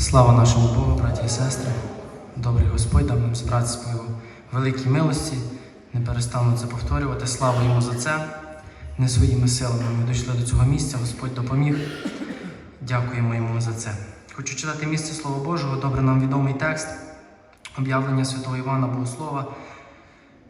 Слава нашому Богу, браті і сестри. Добрий Господь дав нам зібратися свою великій милості. Не перестану це повторювати. Слава йому за це. Не своїми силами ми дійшли до цього місця. Господь допоміг. Дякуємо йому за це. Хочу читати місце Слова Божого, добре нам відомий текст об'явлення святого Івана Богослова.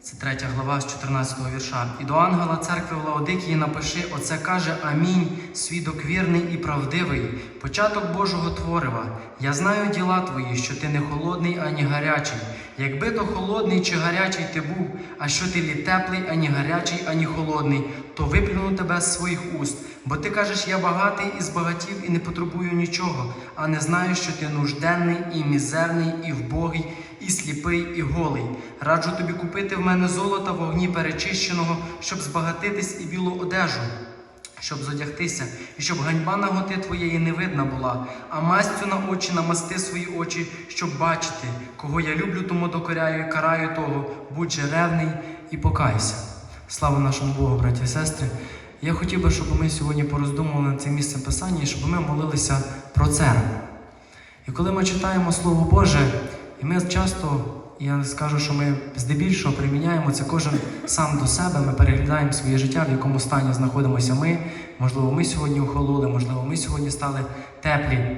Це третя глава з 14-го вірша. І до ангела церкви Лаодикії напиши: Оце каже Амінь, свідок вірний і правдивий, початок Божого творива. Я знаю діла твої, що ти не холодний ані гарячий. Якби то холодний чи гарячий ти був, а що ти лі теплий, ані гарячий, ані холодний, то виплюну тебе з своїх уст. Бо ти кажеш, я багатий і збагатів, і не потребую нічого, а не знаю, що ти нужденний і мізерний, і вбогий, і сліпий, і голий. Раджу тобі купити в мене золота в огні перечищеного, щоб збагатитись і білу одежу, щоб зодягтися, і щоб ганьба наготи твоєї не видна була, а мастю на очі намасти свої очі, щоб бачити, кого я люблю, тому докоряю і караю того, будь же ревний і покайся. Слава нашому Богу, браті і сестри. Я хотів би, щоб ми сьогодні пороздумували над цим місцем писання і щоб ми молилися про церкву. І коли ми читаємо Слово Боже, і ми часто, я скажу, що ми здебільшого приміняємо це кожен сам до себе, ми переглядаємо своє життя, в якому стані знаходимося ми. Можливо, ми сьогодні охололи, можливо, ми сьогодні стали теплі.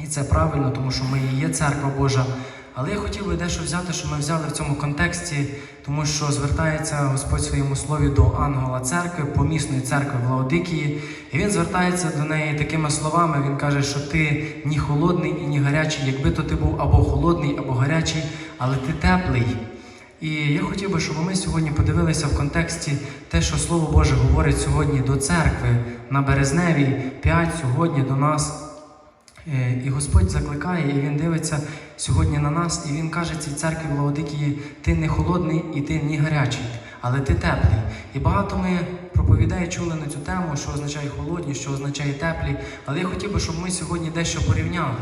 І це правильно, тому що ми і є церква Божа. Але я хотів би дещо взяти, що ми взяли в цьому контексті, тому що звертається Господь в своєму слові до ангела церкви, помісної церкви в Лаодикії, і він звертається до неї такими словами. Він каже, що ти ні холодний і ні гарячий, якби то ти був або холодний, або гарячий, але ти теплий. І я хотів би, щоб ми сьогодні подивилися в контексті те, що Слово Боже говорить сьогодні до церкви на Березневій 5 сьогодні до нас. Е, І Господь закликає, і Він дивиться сьогодні на нас, і Він каже цій церкві в Лаодикії, ти не холодний і ти не гарячий, але ти теплий. І багато ми проповідає чули на цю тему, що означає холодні, що означає теплі. Але я хотів би, щоб ми сьогодні дещо порівняли.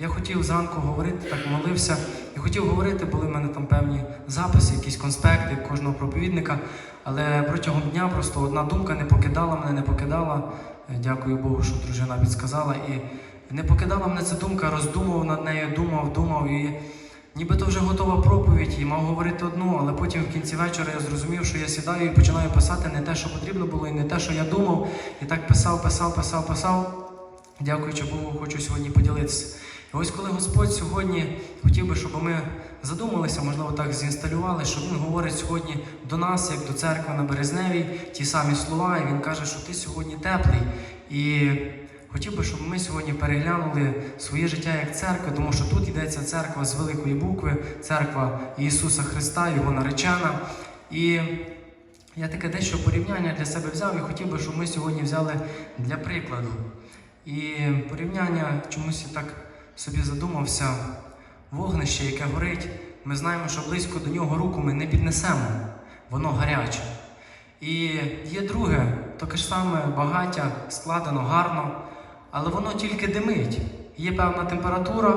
Я хотів зранку говорити, так молився, і хотів говорити, були в мене там певні записи, якісь конспекти кожного проповідника. Але протягом дня просто одна думка не покидала мене, не покидала. Е, Дякую Богу, що дружина підсказала. І не покидала мене ця думка, роздумував над нею, думав, думав. І нібито вже готова проповідь, і мав говорити одну, але потім в кінці вечора я зрозумів, що я сідаю і починаю писати не те, що потрібно було, і не те, що я думав. І так писав, писав, писав, писав. Дякуючи Богу, хочу сьогодні поділитися. І ось коли Господь сьогодні хотів би, щоб ми задумалися, можливо, так зінсталювали, що Він говорить сьогодні до нас, як до церкви на Березневій, ті самі слова, і Він каже, що ти сьогодні теплий. І хотів би, щоб ми сьогодні переглянули своє життя як церква, тому що тут йдеться церква з великої букви, церква Ісуса Христа, Його наречена. І я таке дещо порівняння для себе взяв і хотів би, щоб ми сьогодні взяли для прикладу. І порівняння чомусь я так собі задумався. Вогнище, яке горить, ми знаємо, що близько до нього руку ми не піднесемо, воно гаряче. І є друге, таке ж саме багаття, складено гарно, але воно тільки димить. Є певна температура,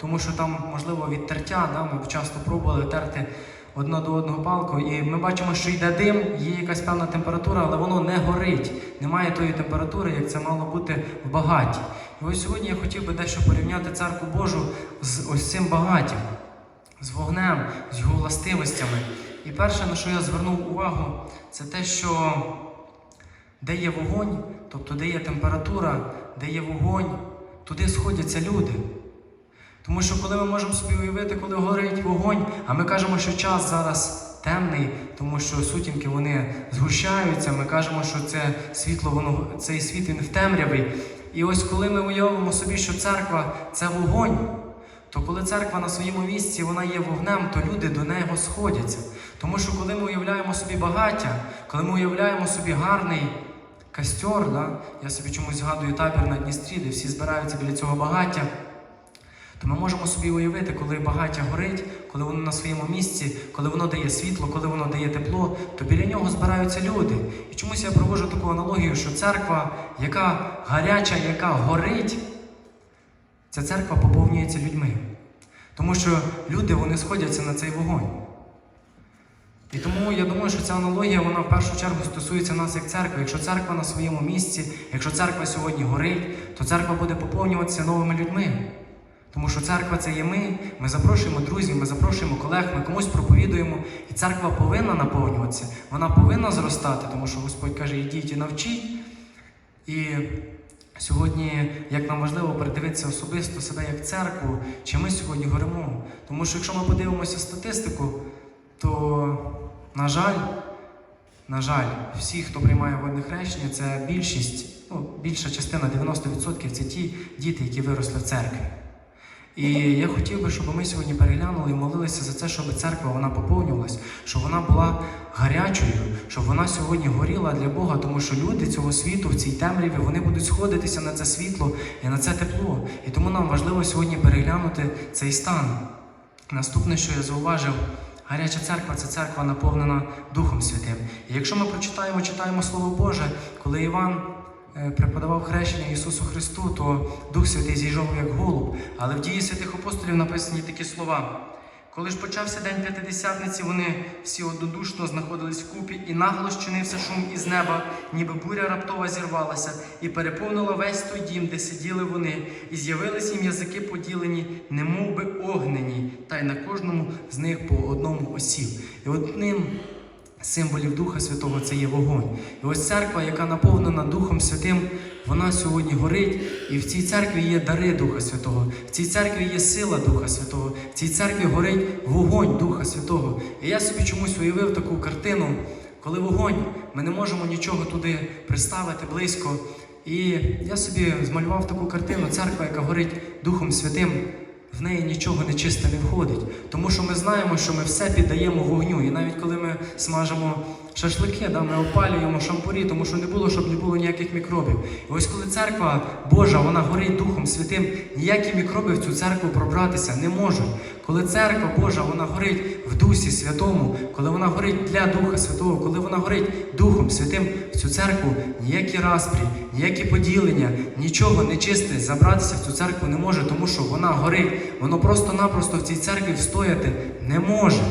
тому що там, можливо, від тертя, да, ми часто пробували терти одно до одного палку, і ми бачимо, що йде дим, є якась певна температура, але воно не горить. Немає тої температури, як це мало бути в багаті. І ось сьогодні я хотів би дещо порівняти церкву Божу з ось цим багаттям, з вогнем, з його властивостями. І перше, на що я звернув увагу, це те, що де є вогонь, тобто де є температура, де є вогонь, туди сходяться люди. Тому що коли ми можемо собі уявити, коли горить вогонь, а ми кажемо, що час зараз темний, тому що сутінки вони згущаються, ми кажемо, що це світло, воно цей світ він в темряві. І ось коли ми уявимо собі, що церква це вогонь, то коли церква на своєму місці вона є вогнем, то люди до нього сходяться. Тому що коли ми уявляємо собі багаття, коли ми уявляємо собі гарний костер, да? я собі чомусь згадую табір на Дністрі, де всі збираються біля цього багаття. То ми можемо собі уявити, коли багаття горить, коли воно на своєму місці, коли воно дає світло, коли воно дає тепло, то біля нього збираються люди. І чомусь я проводжу таку аналогію, що церква, яка гаряча, яка горить, ця церква поповнюється людьми. Тому що люди вони сходяться на цей вогонь. І тому я думаю, що ця аналогія вона в першу чергу стосується нас як церкви. Якщо церква на своєму місці, якщо церква сьогодні горить, то церква буде поповнюватися новими людьми. Тому що церква це є ми, ми запрошуємо друзів, ми запрошуємо колег, ми комусь проповідуємо, і церква повинна наповнюватися, вона повинна зростати, тому що Господь каже, ідіть і навчіть. І сьогодні, як нам важливо передивитися особисто себе як церкву, чи ми сьогодні горимо. Тому що якщо ми подивимося статистику, то, на жаль, на жаль, всі, хто приймає водне хрещення, це більшість, ну, більша частина, 90% це ті діти, які виросли в церкві. І я хотів би, щоб ми сьогодні переглянули і молилися за це, щоб церква вона поповнювалась, щоб вона була гарячою, щоб вона сьогодні горіла для Бога, тому що люди цього світу в цій темряві вони будуть сходитися на це світло і на це тепло. І тому нам важливо сьогодні переглянути цей стан. Наступне, що я зауважив, гаряча церква це церква наповнена Духом Святим. І якщо ми прочитаємо, читаємо Слово Боже, коли Іван е, преподавав хрещення Ісусу Христу, то Дух Святий зійшов як голуб. Але в дії святих апостолів написані такі слова. Коли ж почався день п'ятидесятниці, вони всі однодушно знаходились вкупі, і нагло щинився шум із неба, ніби буря раптова зірвалася, і переповнила весь той дім, де сиділи вони, і з'явились їм язики поділені, немов би огнені, та й на кожному з них по одному осів. І одним символів Духа Святого це є вогонь. І ось церква, яка наповнена Духом Святим, вона сьогодні горить, і в цій церкві є дари Духа Святого, в цій церкві є сила Духа Святого, в цій церкві горить вогонь Духа Святого. І я собі чомусь уявив таку картину, коли вогонь, ми не можемо нічого туди приставити близько. І я собі змалював таку картину, церква, яка горить Духом Святим. В неї нічого нечисте не входить, тому що ми знаємо, що ми все піддаємо вогню. І навіть коли ми смажимо шашлики, да, ми опалюємо шампурі, тому що не було, щоб не було ніяких мікробів. І ось коли церква Божа, вона горить Духом Святим, ніякі мікроби в цю церкву пробратися не можуть. Коли церква Божа, вона горить в Дусі Святому, коли вона горить для Духа Святого, коли вона горить Духом Святим в цю церкву, ніякі распрі, ніякі поділення, нічого нечисте забратися в цю церкву не може, тому що вона горить. Воно просто-напросто в цій церкві встояти не може.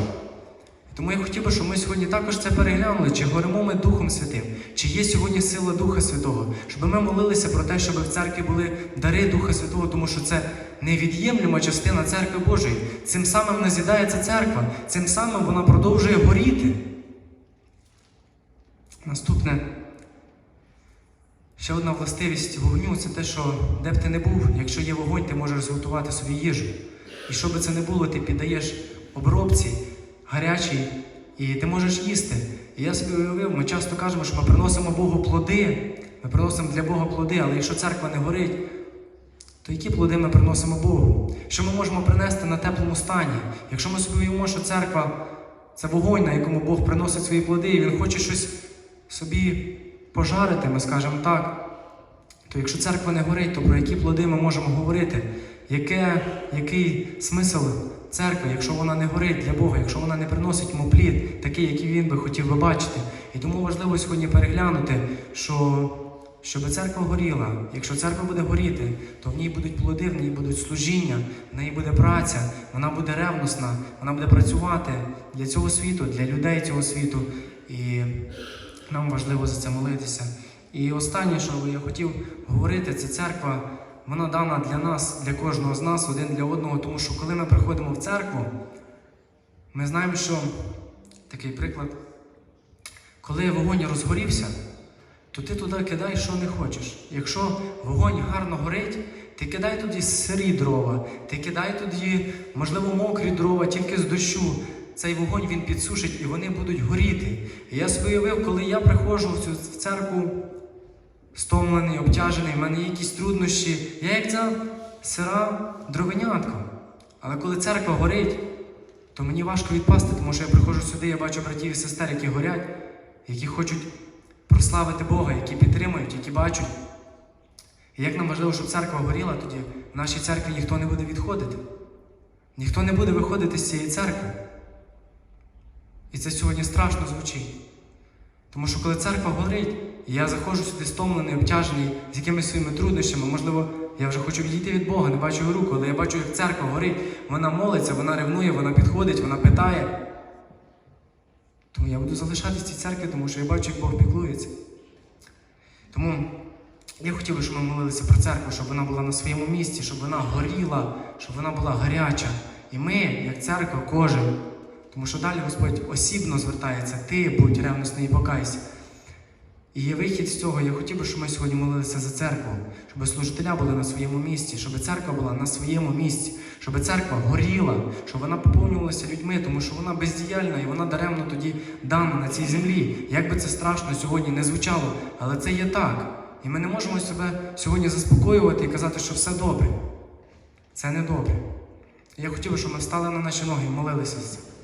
Тому я хотів би, щоб ми сьогодні також це переглянули, чи горимо ми Духом Святим, чи є сьогодні сила Духа Святого, щоб ми молилися про те, щоб в церкві були дари Духа Святого, тому що це невід'ємлема частина церкви Божої. Цим самим назідається церква, цим самим вона продовжує горіти. Наступне. Ще одна властивість вогню це те, що де б ти не був, якщо є вогонь, ти можеш зготувати собі їжу. І що би це не було, ти піддаєш обробці гарячій, і ти можеш їсти. І я собі уявив, ми часто кажемо, що ми приносимо Богу плоди, ми приносимо для Бога плоди, але якщо церква не горить, то які плоди ми приносимо Богу? Що ми можемо принести на теплому стані? Якщо ми собі уявимо, що церква це вогонь, на якому Бог приносить свої плоди, і Він хоче щось собі пожарити, ми скажемо так, то якщо церква не горить, то про які плоди ми можемо говорити? Яке, який смисл церкви, якщо вона не горить для Бога, якщо вона не приносить йому плід, такий, який він би хотів би бачити? І тому важливо сьогодні переглянути, що щоб церква горіла. Якщо церква буде горіти, то в ній будуть плоди, в ній будуть служіння, в неї буде праця, вона буде ревностна, вона буде працювати для цього світу, для людей цього світу. І нам важливо за це молитися. І останнє, що я хотів говорити, це церква, вона дана для нас, для кожного з нас, один для одного, тому що коли ми приходимо в церкву, ми знаємо, що такий приклад, коли вогонь розгорівся, то ти туди кидай, що не хочеш. Якщо вогонь гарно горить, ти кидай туди сирі дрова, ти кидай туди, можливо, мокрі дрова, тільки з дощу. Цей вогонь він підсушить і вони будуть горіти. І я собі коли я приходжу в цю в церкву стомлений, обтяжений, в мене є якісь труднощі, я як ця сира дровенятко. Але коли церква горить, то мені важко відпасти, тому що я приходжу сюди, я бачу братів і сестер, які горять, які хочуть прославити Бога, які підтримують, які бачать. І як нам важливо, щоб церква горіла, тоді в нашій церкві ніхто не буде відходити. Ніхто не буде виходити з цієї церкви. І це сьогодні страшно звучить. Тому що коли церква горить, і я заходжу сюди стомлений, обтяжений з якимись своїми труднощами, можливо, я вже хочу відійти від Бога, не бачу його руку, але я бачу, як церква горить, вона молиться, вона ревнує, вона підходить, вона питає. Тому я буду залишатися в цій церкві, тому що я бачу, як Бог піклується. Тому Я хотів би, щоб ми молилися про церкву, щоб вона була на своєму місці, щоб вона горіла, щоб вона була гаряча. І ми, як церква, кожен. Тому що далі Господь осібно звертається, ти будь ревностний і покайся. І є вихід з цього. Я хотів би, щоб ми сьогодні молилися за церкву, щоб служителя були на своєму місці, щоб церква була на своєму місці, щоб церква горіла, щоб вона поповнювалася людьми, тому що вона бездіяльна і вона даремно тоді дана на цій землі. Як би це страшно сьогодні не звучало, але це є так. І ми не можемо себе сьогодні заспокоювати і казати, що все добре. Це не добре. Я хотів би, щоб ми встали на наші ноги і молилися за це.